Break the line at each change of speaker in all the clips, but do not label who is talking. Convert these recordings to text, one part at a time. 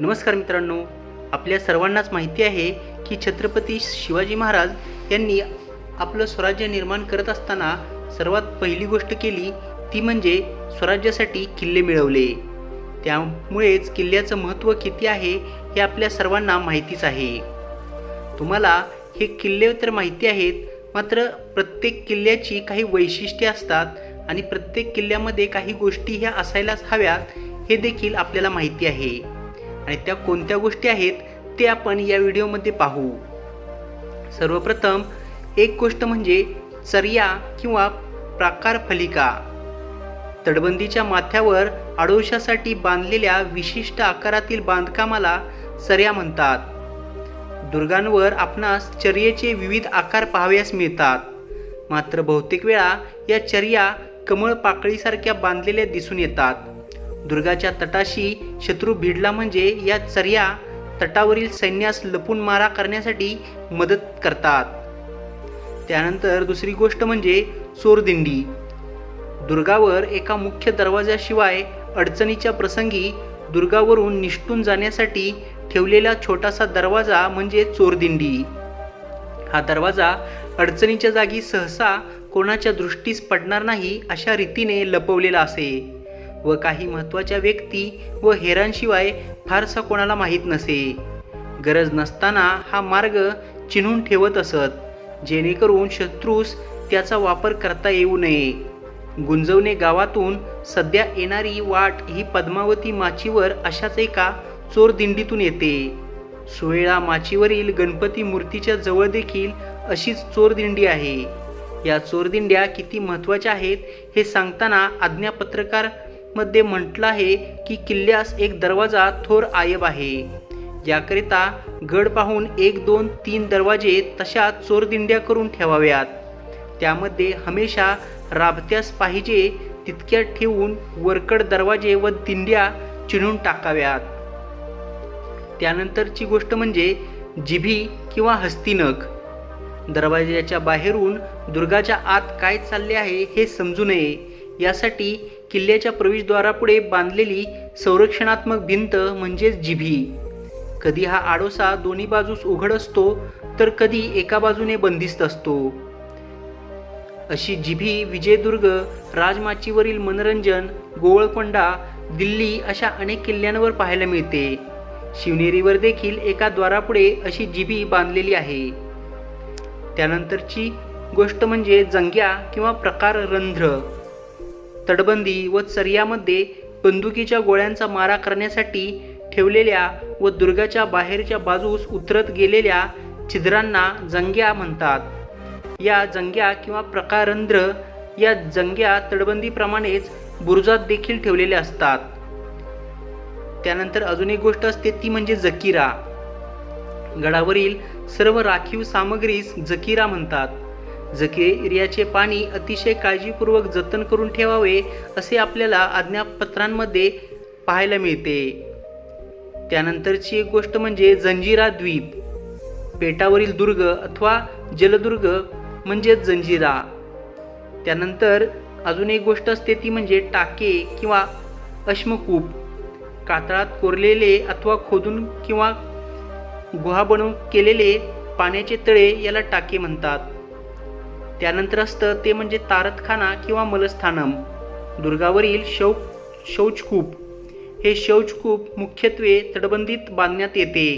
नमस्कार मित्रांनो आपल्या सर्वांनाच माहिती आहे की छत्रपती शिवाजी महाराज यांनी आपलं स्वराज्य निर्माण करत असताना सर्वात पहिली गोष्ट केली ती म्हणजे स्वराज्यासाठी किल्ले मिळवले. त्यामुळेच किल्ल्याचं महत्त्व किती आहे हे आपल्या सर्वांना माहितीच आहे. तुम्हाला हे किल्ले तर माहिती आहेत मात्र प्रत्येक किल्ल्याची काही वैशिष्ट्ये असतात आणि प्रत्येक किल्ल्यामध्ये काही गोष्टी ह्या असायलाच हव्यात हे देखील आपल्याला माहिती आहे. आणि त्या कोणत्या गोष्टी आहेत ते आपण या व्हिडिओमध्ये पाहू. सर्वप्रथम एक गोष्ट म्हणजे चर्या किंवा प्राकार फलिका. तटबंदीच्या माथ्यावर आडोशासाठी बांधलेल्या विशिष्ट आकारातील बांधकामाला चर्या म्हणतात. दुर्गांवर आपणास चर्येचे विविध आकार पाहावयास मिळतात. मात्र बहुतेक वेळा या चर्या कमळ पाकळीसारख्या बांधलेल्या दिसून येतात. दुर्गाच्या तटाशी शत्रू भिडला म्हणजे या चर्या तटावरील सैन्यास लपून मारा करण्यासाठी मदत करतात. त्यानंतर दुसरी गोष्ट म्हणजे चोरदिंडी. दुर्गावर एका मुख्य दरवाजाशिवाय अडचणीच्या प्रसंगी दुर्गावरून निष्ठून जाण्यासाठी ठेवलेला छोटासा दरवाजा म्हणजे चोरदिंडी. हा दरवाजा अडचणीच्या जागी सहसा कोणाच्या दृष्टीस पडणार नाही अशा रीतीने लपवलेला असे. व काही महत्त्वाच्या व्यक्ती व हेरांशिवाय फारसा कोणाला माहीत नसे. गरज नसताना हा मार्ग चिन्हून ठेवत असत. जेणेकरून शत्रूस त्याचा वापर करता येऊ नये. गुंजवणे गावातून सध्या येणारी वाट ही पद्मावती माचीवर अशाच एका चोर दिंडीतून येते. सुवेळा माचीवरील गणपती मूर्तीच्या जवळ देखील अशीच चोर दिंडी आहे. या चोरदिंड्या किती महत्त्वाच्या आहेत हे सांगताना आज्ञापत्रकार मध्ये म्हटलं आहे की किल्ल्यास एक दरवाजा थोर आयब आहे. याकरिता गड पाहून एक दोन तीन दरवाजे तशा चोरदिंड्या करून ठेवाव्यात. त्यामध्ये हमेशा राबत्यास पाहिजे तितक्या ठेवून वरकड दरवाजे व दिंड्या चिणून टाकाव्यात. त्यानंतरची गोष्ट म्हणजे जिभी किंवा हस्तिनक दरवाजाच्या बाहेरून दुर्गाच्या आत काय चालले आहे हे समजू नये. यासाठी किल्ल्याच्या प्रवेशद्वारापुढे बांधलेली संरक्षणात्मक भिंत म्हणजेच जिभी. कधी हा आडोसा दोन्ही बाजूस उघड असतो तर कधी एका बाजूने बंदिस्त असतो. अशी जिभी विजयदुर्ग राजमाचीवरील मनोरंजन गोवळकोंडा दिल्ली अशा अनेक किल्ल्यांवर पाहायला मिळते. शिवनेरीवर देखील एका द्वारापुढे अशी जिभी बांधलेली आहे. त्यानंतरची गोष्ट म्हणजे जंग्या किंवा प्रकार रंध्र तटबंदी व चर्यामध्ये बंदुकीच्या गोळ्यांचा मारा करण्यासाठी ठेवलेल्या व दुर्गाच्या बाहेरच्या बाजूस उतरत गेलेल्या छिद्रांना जंग्या म्हणतात. या जंग्या किंवा प्रकारंध्र या जंग्या तटबंदीप्रमाणेच बुरुजात देखील ठेवलेल्या असतात. त्यानंतर अजून एक गोष्ट असते ती म्हणजे जकीरा. गडावरील सर्व राखीव सामग्रीस जकीरा म्हणतात. जकिरियाचे पाणी अतिशय काळजीपूर्वक जतन करून ठेवावे असे आपल्याला आज्ञापत्रांमध्ये पाहायला मिळते. त्यानंतरची एक गोष्ट म्हणजे जंजिरा द्वीप. पेटावरील दुर्ग अथवा जलदुर्ग म्हणजेच जंजिरा. त्यानंतर अजून एक गोष्ट असते ती म्हणजे टाके किंवा अश्मकूप. कातळात कोरलेले अथवा खोदून किंवा गुहा बनवून केलेले पाण्याचे तळे याला टाके म्हणतात. त्यानंतर असतं ते म्हणजे तारतखाना किंवा मलस्थानम. दुर्गावरील शौ शौचकूप. हे शौचकूप मुख्यत्वे तटबंदीत बांधण्यात येते.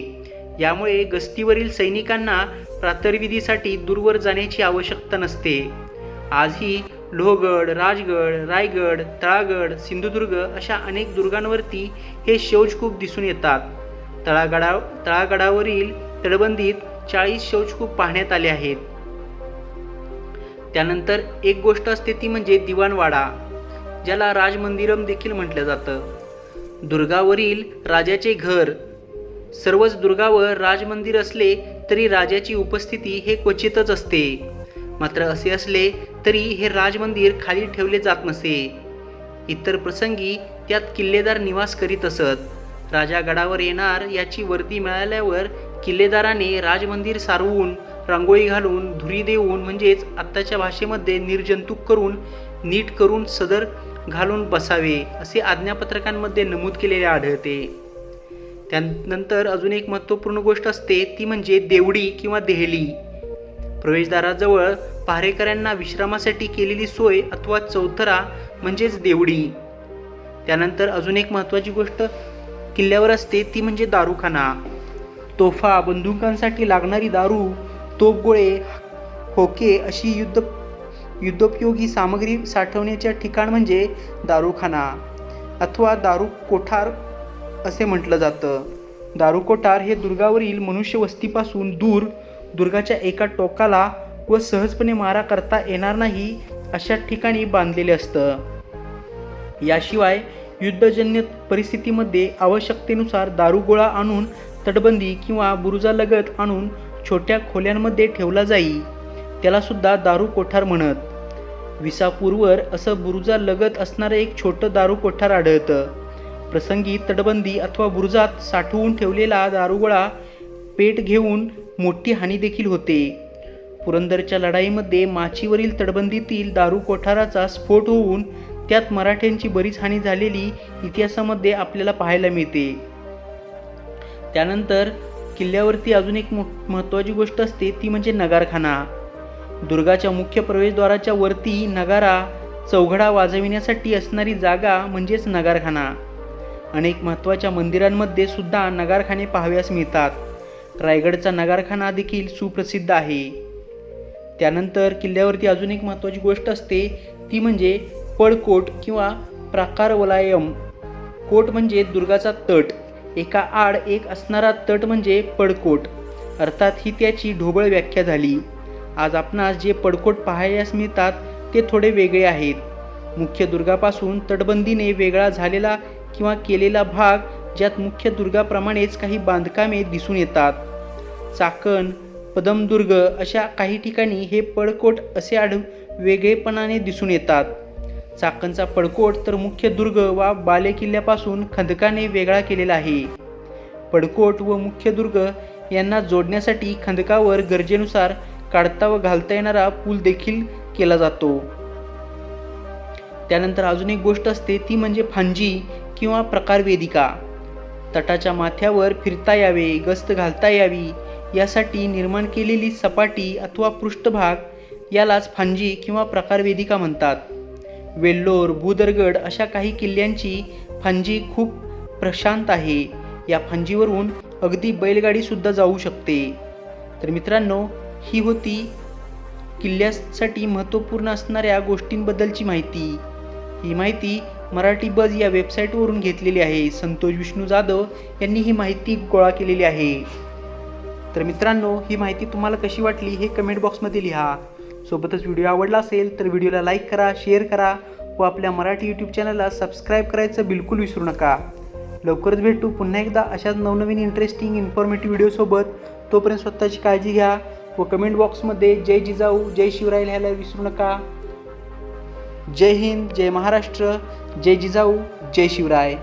यामुळे गस्तीवरील सैनिकांना प्रातर्विधीसाठी दूरवर जाण्याची आवश्यकता नसते. आजही लोहगड राजगड रायगड तळागड सिंधुदुर्ग अशा अनेक दुर्गांवरती हे शौचकूप दिसून येतात. तळागडा तळागडावरील तटबंदीत चाळीस शौचकूप पाहण्यात आले आहेत. त्यानंतर एक गोष्ट असते ती म्हणजे दिवाणवाडा ज्याला राजमंदिरम देखील म्हटलं जातं. दुर्गावरील राजाचे घर सर्वच दुर्गावर राजमंदिर असले तरी राजाची उपस्थिती हे क्वचितच असते. मात्र असे असले तरी हे राजमंदिर खाली ठेवले जात नसे. इतर प्रसंगी त्यात किल्लेदार निवास करीत असत. राजा गडावर येणार याची वर्दी मिळाल्यावर किल्लेदाराने राजमंदिर सारवून रांगोळी घालून धुरी देऊन म्हणजेच आत्ताच्या भाषेमध्ये निर्जंतुक करून नीट करून सदर घालून बसावे असे आज्ञापत्रकांमध्ये नमूद केलेले आढळते. त्यानंतर अजून एक महत्त्वपूर्ण गोष्ट असते ती म्हणजे देवडी किंवा देहली. प्रवेशद्वाराजवळ पहारेकऱ्यांना विश्रामासाठी केलेली सोय अथवा चौथरा म्हणजेच देवडी. त्यानंतर अजून एक महत्त्वाची गोष्ट किल्ल्यावर असते ती म्हणजे दारूखाना. तोफा बंदुकांसाठी लागणारी दारू तोफगोळे होके अशी युद्ध युद्धोपयोगी सामग्री साठवण्याच्या ठिकाण म्हणजे दारूखाना अथवा दारू कोठार असे म्हटलं जातं. दारू कोठार हे दुर्गावरील मनुष्य वस्तीपासून दूर दुर्गाच्या एका टोकाला व सहजपणे मारा करता येणार नाही अशा ठिकाणी बांधलेले असतं. याशिवाय युद्धजन्य परिस्थितीमध्ये आवश्यकतेनुसार दारुगोळा आणून तटबंदी किंवा बुरुजालगत आणून छोट्या खोल्यांमध्ये ठेवला जाई त्यालासुद्धा दारू कोठार म्हणत. विसापूरवर असं बुरुजा लगत असणारं एक छोटं दारू कोठार आढळतं. प्रसंगी तटबंदी अथवा बुरुजात साठवून ठेवलेला दारुगोळा पेट घेऊन मोठी हानी देखील होते. पुरंदरच्या लढाईमध्ये माचीवरील तटबंदीतील दारू कोठाराचा स्फोट होऊन त्यात मराठ्यांची बरीच हानी झालेली इतिहासामध्ये आपल्याला पाहायला मिळते. त्यानंतर किल्ल्यावरती अजून एक मो महत्त्वाची गोष्ट असते ती म्हणजे नगारखाना. दुर्गाच्या मुख्य प्रवेशद्वाराच्या वरती नगारा चौघडा वाजविण्यासाठी असणारी जागा म्हणजेच नगारखाना. अनेक महत्त्वाच्या मंदिरांमध्ये सुद्धा नगारखाने पाहाव्यास मिळतात. रायगडचा नगारखाना देखील सुप्रसिद्ध आहे. त्यानंतर किल्ल्यावरती अजून एक महत्त्वाची गोष्ट असते ती म्हणजे पळकोट किंवा प्राकारवलायम. कोट म्हणजे दुर्गाचा तट. एका आड एक असणारा तट म्हणजे पडकोट. अर्थात ही त्याची ढोबळ व्याख्या झाली. आज आपणास जे पडकोट पाहायलास मिळतात ते थोडे वेगळे आहेत. मुख्य दुर्गापासून तटबंदीने वेगळा झालेला किंवा केलेला भाग ज्यात मुख्य दुर्गाप्रमाणेच काही बांधकामे दिसून येतात. चाकण पदमदुर्ग अशा काही ठिकाणी हे पडकोट असे आढ वेगळेपणाने दिसून येतात. चाकणचा पडकोट तर मुख्य दुर्ग वा बालेकिल्ल्यापासून खंदकाने वेगळा केलेला आहे. पडकोट व मुख्य दुर्ग यांना जोडण्यासाठी खंदकावर गरजेनुसार काढता व घालता येणारा पूल देखील केला जातो. त्यानंतर अजून एक गोष्ट असते ती म्हणजे फांजी किंवा प्रकारवेदिका. तटाच्या माथ्यावर फिरता यावे गस्त घालता यावी यासाठी निर्माण केलेली सपाटी अथवा पृष्ठभाग यालाच फांजी किंवा प्रकारवेदिका म्हणतात. वेल्लोर भूदरगड अशा काही किल्ल्यांची फांजी खूप प्रशांत आहे. या फांजीवरून अगदी बैलगाडीसुद्धा जाऊ शकते. तर मित्रांनो ही होती किल्ल्यासाठी महत्त्वपूर्ण असणाऱ्या गोष्टींबद्दलची माहिती. ही माहिती मराठी बज या वेबसाईटवरून घेतलेली आहे. संतोष विष्णू जाधव यांनी ही माहिती गोळा केलेली आहे. तर मित्रांनो ही माहिती तुम्हाला कशी वाटली हे कमेंट बॉक्समध्ये लिहा. सोबतच व्हिडिओ आवडला असेल तर व्हिडिओला लाईक करा शेअर करा व आपल्या मराठी यूट्यूब चॅनलला सबस्क्राईब करायचं बिलकुल विसरू नका. लवकरच भेटू पुन्हा एकदा अशाच नवनवीन इंटरेस्टिंग इन्फॉर्मेटिव्ह व्हिडिओसोबत तोपर्यंत स्वतःची काळजी घ्या व कमेंट बॉक्समध्ये जय जिजाऊ जय शिवराय लिहायला विसरू नका. जय हिंद जय महाराष्ट्र जय जिजाऊ जय शिवराय.